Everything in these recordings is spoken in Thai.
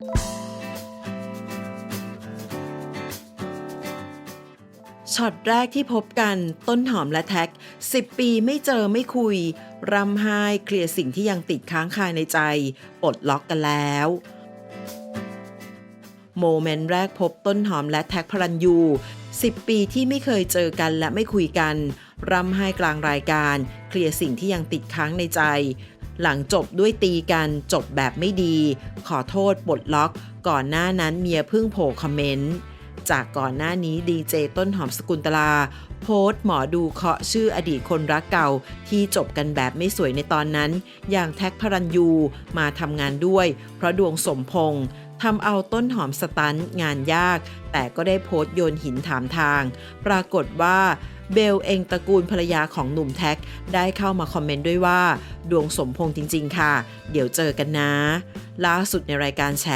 ช็อตแรกที่พบกันต้นหอมและแท็ก 10 ปีไม่เจอไม่คุยรำไห้เคลียร์สิ่งที่ยังติดค้างคาในใจปลดล็อกกันแล้ว โมเมนต์แรกพบต้นหอมและแท็กพลันยู 10 ปีที่ไม่เคยเจอกันและไม่คุยกันรำไห้กลางรายการ เคลียร์สิ่งที่ยังติดค้างในใจ หลังจบด้วยตีกันจบแบบไม่ดี ขอโทษปลดล็อก ก่อนหน้านั้นเมียพิ่งโผล่คอมเมนต์ จากก่อนหน้านี้ดีเจต้นหอมสกุลตลา โพสต์หมอดูเคาะชื่ออดีตคนรักเก่า ที่จบกันแบบไม่สวยในตอนนั้น อย่างแท็กพระรันยูมาทำงานด้วย เพราะดวงสมพงษ์ทำเอาต้นหอมสตันงานยาก แต่ก็ได้โพสต์โยนหินถามทาง ปรากฏว่า เบลเองตระกูลภรรยาของหนุ่มแท็ก ได้เข้ามาคอมเมนต์ด้วยว่า ดวงสมพงษ์จริง ๆ ค่ะ เดี๋ยวเจอกันนะ ล่าสุดในรายการแฉ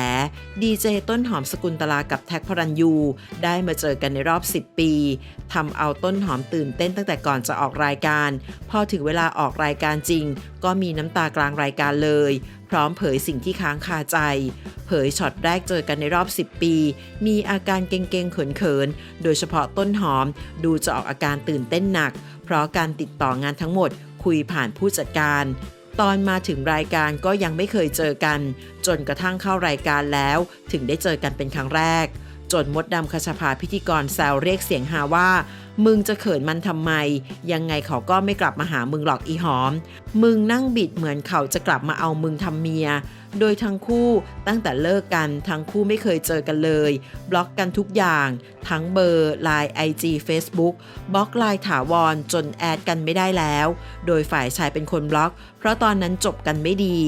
ดีเจต้นหอมสกุลตลากับแท็กพระรันยู ได้มาเจอกันในรอบ 10 ปีทำเอาต้นหอมตื่นเต้นตั้งแต่ก่อนจะออกรายการ พอถึงเวลาออกรายการจริง ก็มีน้ำตากลางรายการเลยพร้อมเผยสิ่งที่ค้างคาใจ เผยช็อตแรกเจอกันในรอบ 10 ปี มีอาการเก่งๆเขินๆ โดยเฉพาะต้นหอม ดูจะออกอาการตื่นเต้นหนัก เพราะการติดต่องานทั้งหมดคุยผ่านผู้จัดการ ตอนมาถึงรายการก็ยังไม่เคยเจอกัน จนกระทั่งเข้ารายการแล้ว ถึงได้เจอกันเป็นครั้งแรก จนมดดำคชาภาพิธีกรแซวเรียกเสียงหาว่า มึงจะเขินมันทำไม ยังไงเขาก็ไม่กลับมาหามึงหรอกอีหอม มึงนั่งบิดเหมือนเขาจะกลับมาเอามึงทำเมีย โดยทั้งคู่ตั้งแต่เลิกกันทั้งคู่ไม่เคยเจอกันเลย บล็อกกันทุกอย่าง ทั้งเบอร์ไลน์ IG Facebook บล็อกไลน์ถาวรจนแอดกันไม่ได้แล้ว โดยฝ่ายชายเป็นคนบล็อก เพราะตอนนั้นจบกันไม่ดี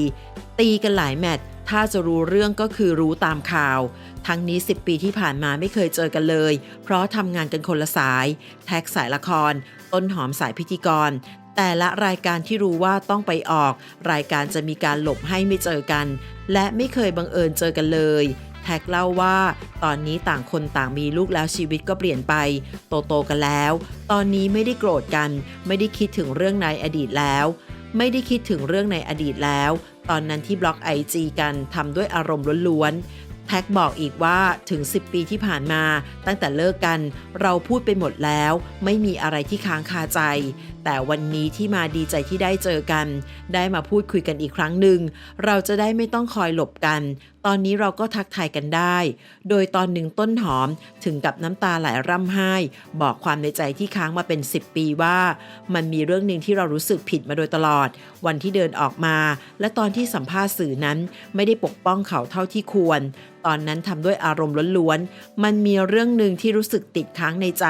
ตีกันหลายแมตช์ ถ้าจะรู้เรื่องก็คือรู้ตามข่าว ทั้งนี้ 10 ปีที่ผ่านมาไม่เคยเจอกันเลย เพราะทำงานกันคนละสาย แท็กสายละคร ต้นหอมสายพิธีกร แต่ละรายการที่รู้ว่าต้องไปออก รายการจะมีการหลบให้ไม่เจอกัน และไม่เคยบังเอิญเจอกันเลยแท็กเล่าว่าตอนนี้ต่างคนต่างมีลูกแล้วชีวิตก็เปลี่ยนไป โตโตๆกันแล้ว ตอนนี้ไม่ได้โกรธกัน ไม่ได้คิดถึงเรื่องในอดีตแล้ว ไม่ได้คิดถึงเรื่องในอดีตแล้ว ตอนนั้นที่บล็อกไอจีกันทำด้วยอารมณ์ล้วนๆ แท็กบอกอีกว่าถึง 10 ปีที่ผ่านมา ตั้งแต่เลิกกันเราพูดไปหมดแล้ว ไม่มีอะไรที่ค้างคาใจ แต่วันนี้ที่มาดีใจที่ได้เจอกัน ได้มาพูดคุยกันอีกครั้งหนึ่ง เราจะได้ไม่ต้องคอยหลบกัน ตอนนี้เราก็ทักทายกันได้ โดยตอนหนึ่งต้นหอมถึงกับน้ำตาไหลร่ำไห้ บอกความในใจที่ค้างมาเป็น 10 ปีว่า มันมีเรื่องหนึ่งที่เรารู้สึกผิดมาโดยตลอด วันที่เดินออกมา และตอนที่สัมภาษณ์สื่อนั้นไม่ได้ปกป้องเขาเท่าที่ควร ตอนนั้นทำด้วยอารมณ์ล้วนๆ มันมีเรื่องหนึ่งที่รู้สึกติดค้างในใจ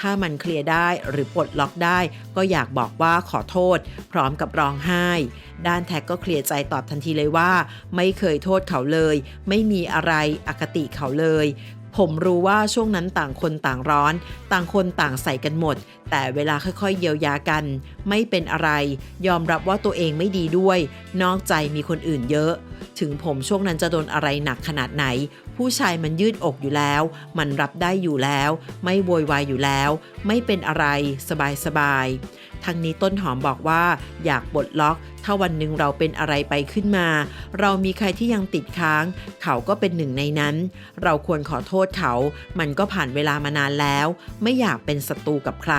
ถ้ามันเคลียร์ได้หรือปลดล็อกได้ ก็อยากบอกว่าขอโทษ พร้อมกับร้องไห้ ด้านแท็กก็เคลียร์ใจตอบทันทีเลยว่า ไม่เคยโทษเขาเลยไม่มีอะไรอคติเขาเลย ผมรู้ว่าช่วงนั้นต่างคนต่างร้อน ต่างคนต่างใส่กันหมด แต่เวลาค่อยๆ เยียวยากัน ไม่เป็นอะไร ยอมรับว่าตัวเองไม่ดีด้วย นอกใจมีคนอื่นเยอะ ถึงผมช่วงนั้นจะโดนอะไรหนักขนาดไหน ผู้ชายมันยืดอกอยู่แล้ว มันรับได้อยู่แล้ว ไม่โวยวายอยู่แล้ว ไม่เป็นอะไร สบายๆทั้งนี้ต้นหอมบอกว่า อยากปลดล็อก ถ้าวันหนึ่งเราเป็นอะไรไปขึ้นมา เรามีใครที่ยังติดค้าง เขาก็เป็นหนึ่งในนั้น เราควรขอโทษเขา มันก็ผ่านเวลามานานแล้ว ไม่อยากเป็นศัตรูกับใคร